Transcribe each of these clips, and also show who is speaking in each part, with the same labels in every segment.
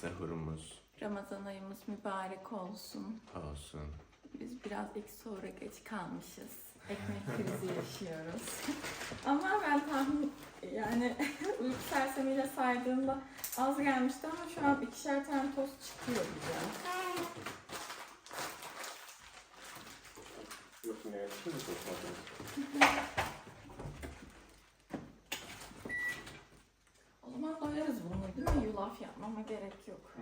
Speaker 1: sahurumuz
Speaker 2: Ramazan ayımız mübarek olsun.
Speaker 1: olsun.
Speaker 2: Biz biraz ilk sonra geç kalmışız. Ekmek krizi yaşıyoruz. Ama ben tahmin yani uyku sersemiyle saydığımda az gelmişti ama şu an ikişer tane tost çıkıyor bize.
Speaker 1: Yoksa ne yapıyorsun?
Speaker 2: Doyarız bunu değil mi? Yulaf yapmama gerek yok.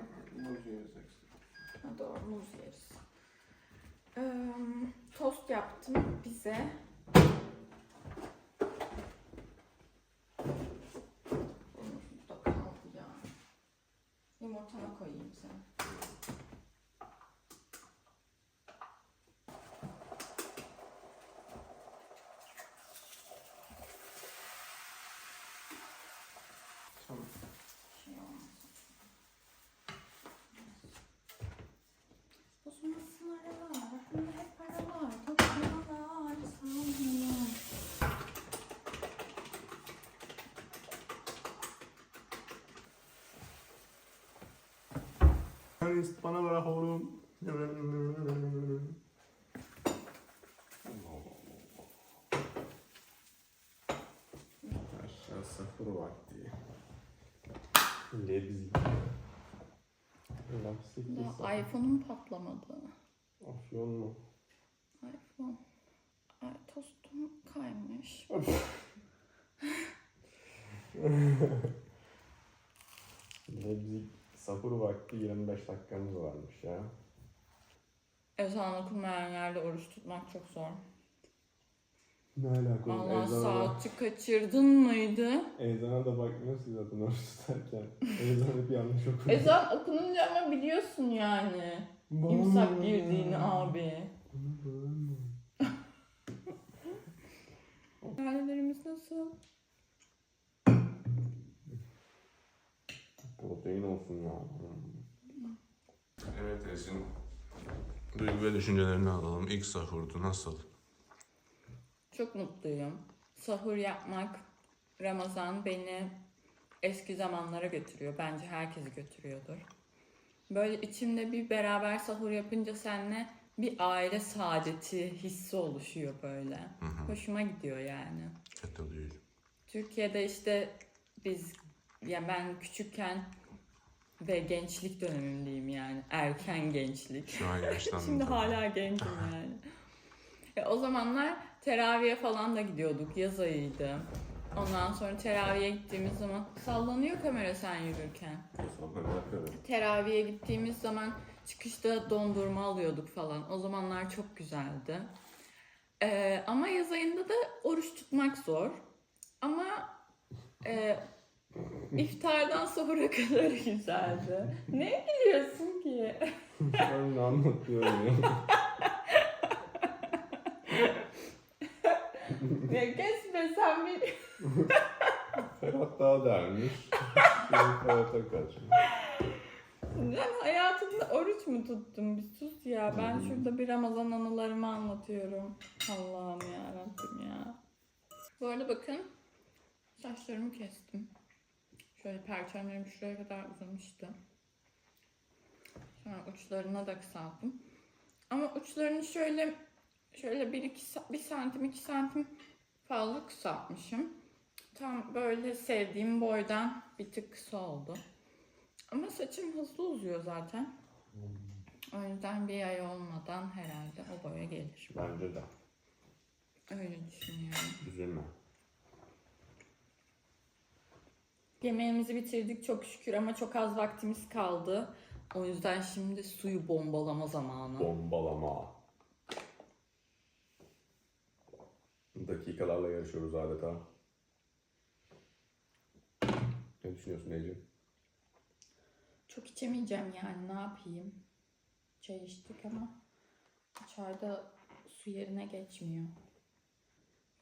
Speaker 2: Ha, doğru muz yeriz. Ee, tost yaptım bize. Bu da kaldı ya. Yumurtana koyayım sen.
Speaker 1: Ernest bana bırak oğlum. Aşağı sahur vakti.
Speaker 2: Daha iPhone'um patlamadı.
Speaker 1: Afyon mu?
Speaker 2: iPhone. Ay, tostum kaymış.
Speaker 1: Lebzi sahur vakti 25 dakikamız varmış ya.
Speaker 2: Ezan okunmayan yerde oruç tutmak çok zor.
Speaker 1: Ne alaka? oğlum?
Speaker 2: Allah
Speaker 1: Ezana da-
Speaker 2: saati kaçırdın mıydı?
Speaker 1: Ezana da bakmıyoruz ki zaten oruç tutarken. Ezan hep yanlış okunuyor.
Speaker 2: Ezan okununca ama biliyorsun yani. İmsak girdiğini abi. Ailelerimiz nasıl?
Speaker 1: Protein olsun ya. Evet Esin. Duygu ve düşüncelerini alalım. İlk sahurdu nasıl?
Speaker 2: Çok mutluyum. Sahur yapmak, Ramazan beni eski zamanlara götürüyor. Bence herkesi götürüyordur. Böyle içimde bir beraber sahur yapınca seninle bir aile saadeti hissi oluşuyor böyle. Hoşuma gidiyor yani.
Speaker 1: Katılıyorum.
Speaker 2: Türkiye'de işte biz ya ben küçükken ve gençlik dönemimdeyim yani. Erken gençlik.
Speaker 1: Şu an yaşlandım.
Speaker 2: Şimdi
Speaker 1: tabii.
Speaker 2: hala gencim yani. Ya o zamanlar teraviye falan da gidiyorduk. Yaz ayıydı. Ondan sonra teraviye gittiğimiz zaman sallanıyor kamera sen yürürken. Teraviye gittiğimiz zaman çıkışta dondurma alıyorduk falan. O zamanlar çok güzeldi. Ee, ama yaz ayında da oruç tutmak zor. Ama e, iftardan sahura kadar güzeldi. ne biliyorsun ki?
Speaker 1: Ben ne anlatıyorum ya?
Speaker 2: ya geçme sen bir...
Speaker 1: Ferhat daha dermiş. Şimdi Ferhat'a kaçmış.
Speaker 2: Sen hayatında oruç mu tuttun? Bir sus ya. Ben şurada bir Ramazan anılarımı anlatıyorum. Allah'ım ya Rabbim ya. Bu arada bakın. Saçlarımı kestim. Şöyle perçemlerim şuraya kadar uzamıştı. Sonra uçlarına da kısalttım. Ama uçlarını şöyle şöyle bir, iki, sa- bir santim iki santim fazla kısaltmışım. Tam böyle sevdiğim boydan bir tık kısa oldu. Ama saçım hızlı uzuyor zaten. O yüzden bir ay olmadan herhalde o boya gelir.
Speaker 1: Bence de.
Speaker 2: Öyle düşünüyorum.
Speaker 1: Üzülme.
Speaker 2: Yemeğimizi bitirdik çok şükür ama çok az vaktimiz kaldı. O yüzden şimdi suyu bombalama zamanı.
Speaker 1: Bombalama. Dakikalarla yarışıyoruz adeta. Ne düşünüyorsun Ece?
Speaker 2: Çok içemeyeceğim yani ne yapayım. Çay içtik ama çayda su yerine geçmiyor.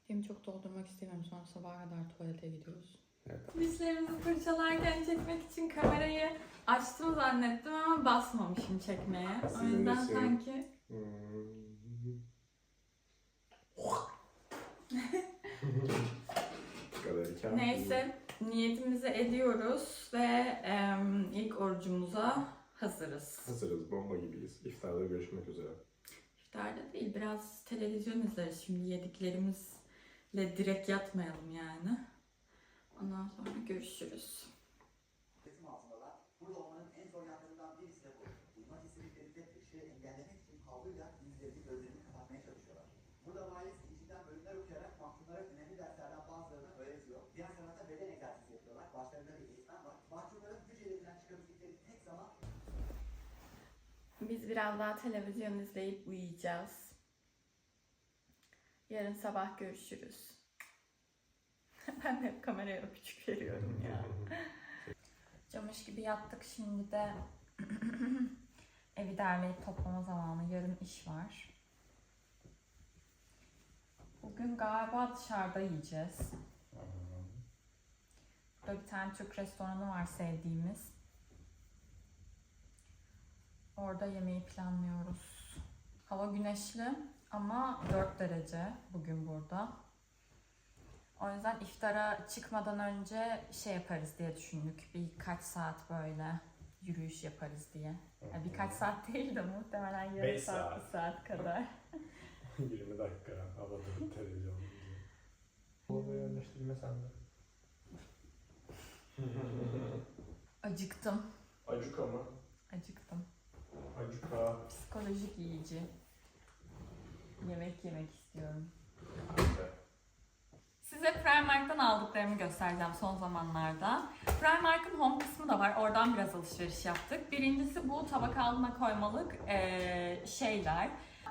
Speaker 2: Midemi çok doldurmak istemiyorum sonra sabaha kadar tuvalete gidiyoruz.
Speaker 1: Evet.
Speaker 2: Dişlerimizi fırçalarken çekmek için kamerayı açtım zannettim ama basmamışım çekmeye. O yüzden
Speaker 1: dişlerin-
Speaker 2: sanki neyse niyetimizi ediyoruz ve em, ilk orucumuza hazırız.
Speaker 1: Hazırız, bomba gibiyiz. İftarda görüşmek üzere.
Speaker 2: İftarda değil, biraz televizyon izleriz şimdi yediklerimizle direkt yatmayalım yani. Ondan sonra görüşürüz.
Speaker 3: Burada olmanın en zor yanlarından birisi de bu. Duymak istediklerinde ışığı engellemek için havluyla yüzlerini gözlerini kapatmaya çalışıyorlar. Burada valiz içinden bölümler okuyarak mahkumlara önemli derslerden bazılarını öğretiyor. Diğer tarafta beden egzersizi yapıyorlar. Başlarında bir eğitmen var. Mahkumların güç elinden çıkabildikleri tek zaman
Speaker 2: Biz biraz daha televizyon izleyip uyuyacağız. Yarın sabah görüşürüz. ben de hep kameraya öpücük veriyorum ya. Camış gibi yattık şimdi de evi derleyip toplama zamanı. Yarın iş var. Bugün galiba dışarıda yiyeceğiz. Burada bir tane Türk restoranı var sevdiğimiz. Orada yemeği planlıyoruz. Hava güneşli ama 4 derece bugün burada. O yüzden iftara çıkmadan önce şey yaparız diye düşündük. Birkaç saat böyle yürüyüş yaparız diye. Yani birkaç saat değil de muhtemelen yarım
Speaker 1: Beş
Speaker 2: saat,
Speaker 1: saat.
Speaker 2: bir saat kadar.
Speaker 1: 20 dakika havada televizyon. Bunu yerleştirme sende.
Speaker 2: Acıktım.
Speaker 1: Acık ama.
Speaker 2: Acıktım.
Speaker 1: Acıka.
Speaker 2: Psikolojik yiyici. Yemek yemek istiyorum. Size Primark'tan aldıklarımı göstereceğim son zamanlarda. Primark'ın home kısmı da var. Oradan biraz alışveriş yaptık. Birincisi bu tabak altına koymalık eee, şeyler.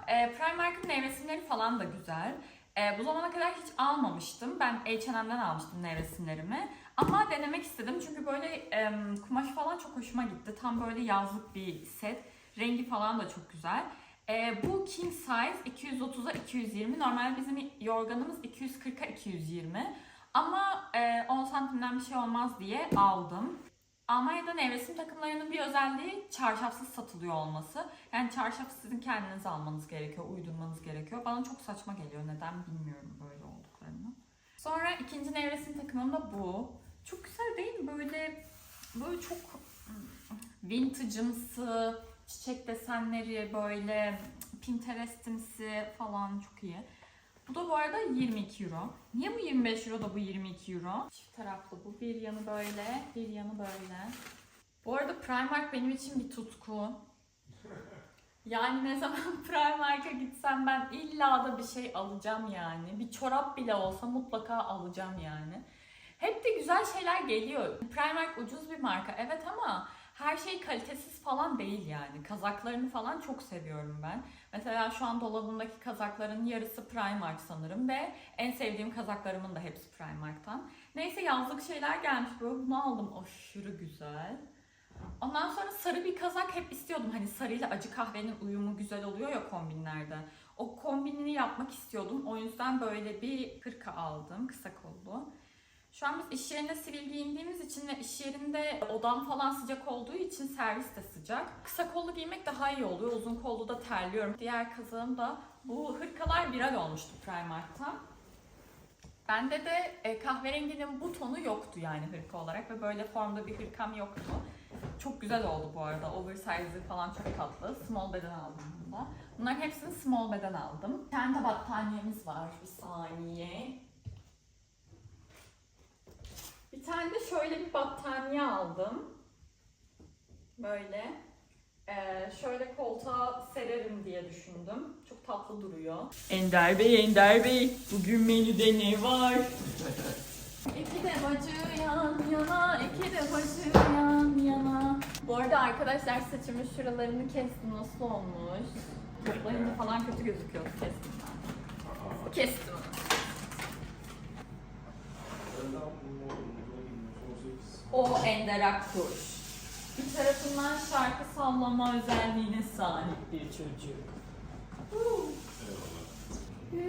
Speaker 2: Eee Primark'ın nevresimleri falan da güzel. Eee, bu zamana kadar hiç almamıştım. Ben H&M'den almıştım nevresimlerimi. Ama denemek istedim çünkü böyle em, kumaş falan çok hoşuma gitti. Tam böyle yazlık bir set. Rengi falan da çok güzel. Ee, bu king size 230'a 220. Normal bizim yorganımız 240'a 220. Ama e, 10 santimden bir şey olmaz diye aldım. Almanya'da nevresim takımlarının bir özelliği çarşafsız satılıyor olması. Yani çarşafı sizin kendiniz almanız gerekiyor, uydurmanız gerekiyor. Bana çok saçma geliyor. Neden bilmiyorum böyle olduklarını. Sonra ikinci nevresim takımım da bu. Çok güzel değil mi? Böyle böyle çok vintage'ımsı, çiçek desenleri böyle Pinterest'imsi falan çok iyi. Bu da bu arada 22 euro. Niye bu 25 euro da bu 22 euro? Çift taraflı bu. Bir yanı böyle, bir yanı böyle. Bu arada Primark benim için bir tutku. Yani ne zaman Primark'a gitsem ben illa da bir şey alacağım yani. Bir çorap bile olsa mutlaka alacağım yani. Hep de güzel şeyler geliyor. Primark ucuz bir marka evet ama her şey kalitesiz falan değil yani. Kazaklarını falan çok seviyorum ben. Mesela şu an dolabımdaki kazakların yarısı Primark sanırım ve en sevdiğim kazaklarımın da hepsi Primark'tan. Neyse yazlık şeyler gelmiş böyle bunu aldım. Aşırı güzel. Ondan sonra sarı bir kazak hep istiyordum. Hani sarıyla acı kahvenin uyumu güzel oluyor ya kombinlerde. O kombinini yapmak istiyordum. O yüzden böyle bir hırka aldım. Kısa kollu. Şu an biz iş yerinde sivil giyindiğimiz için ve iş yerinde odam falan sıcak olduğu için servis de sıcak. Kısa kollu giymek daha iyi oluyor. Uzun kollu da terliyorum. Diğer kazağım da bu hırkalar viral olmuştu Primark'ta. Bende de e, kahverenginin bu tonu yoktu yani hırka olarak ve böyle formda bir hırkam yoktu. Çok güzel oldu bu arada. Oversize falan çok tatlı. Small beden aldım bunda. Bunların hepsini small beden aldım. De battaniyemiz var. Bir saniye. Bir tane de şöyle bir battaniye aldım. Böyle. Ee, şöyle koltuğa sererim diye düşündüm. Çok tatlı duruyor. Ender Bey, Ender Bey. Bugün menüde ne var? İki de bacı yan yana, iki de bacı yan yana. Bu arada arkadaşlar saçımın şuralarını kestim. Nasıl olmuş? Toplayınca falan kötü gözüküyor. Kestim ben. Kestim. O Ender Akkuş. Bir tarafından şarkı sallama özelliğine sahip bir çocuk.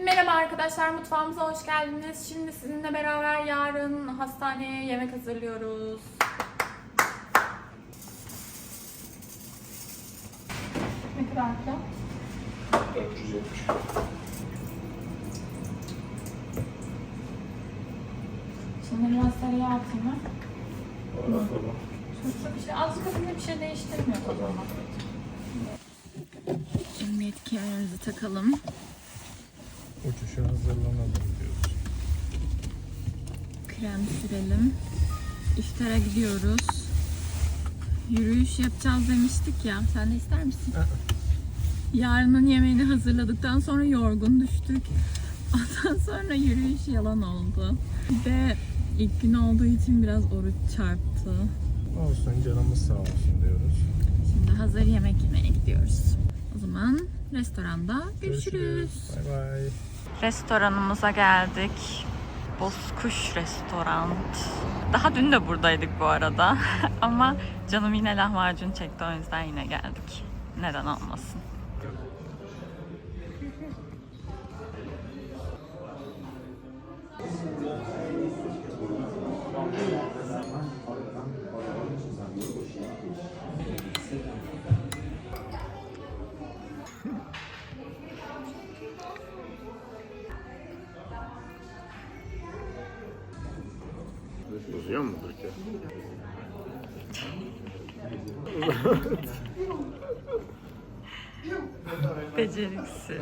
Speaker 2: Merhaba arkadaşlar, mutfağımıza hoş geldiniz. Şimdi sizinle beraber yarın hastaneye yemek hazırlıyoruz. Ne kadar kilo?
Speaker 1: 470.
Speaker 2: Şimdi biraz sarıya atayım azıcık adımda bir şey değiştirmiyor o zaman. Emniyet kemerimizi takalım.
Speaker 1: Uçuşa hazırlanalım diyoruz.
Speaker 2: Krem sürelim. İftara gidiyoruz. Yürüyüş yapacağız demiştik ya. Sen de ister misin? Yarının yemeğini hazırladıktan sonra yorgun düştük. Ondan sonra yürüyüş yalan oldu. Bir de ilk gün olduğu için biraz oruç çarptı.
Speaker 1: Olsun canımız sağ olsun diyoruz.
Speaker 2: Şimdi hazır yemek yemeye gidiyoruz. O zaman restoranda görüşürüz.
Speaker 1: Bay bay.
Speaker 2: Restoranımıza geldik. Bozkuş Restoran. Daha dün de buradaydık bu arada. Ama canım yine lahmacun çekti o yüzden yine geldik. Neden olmasın? Yes.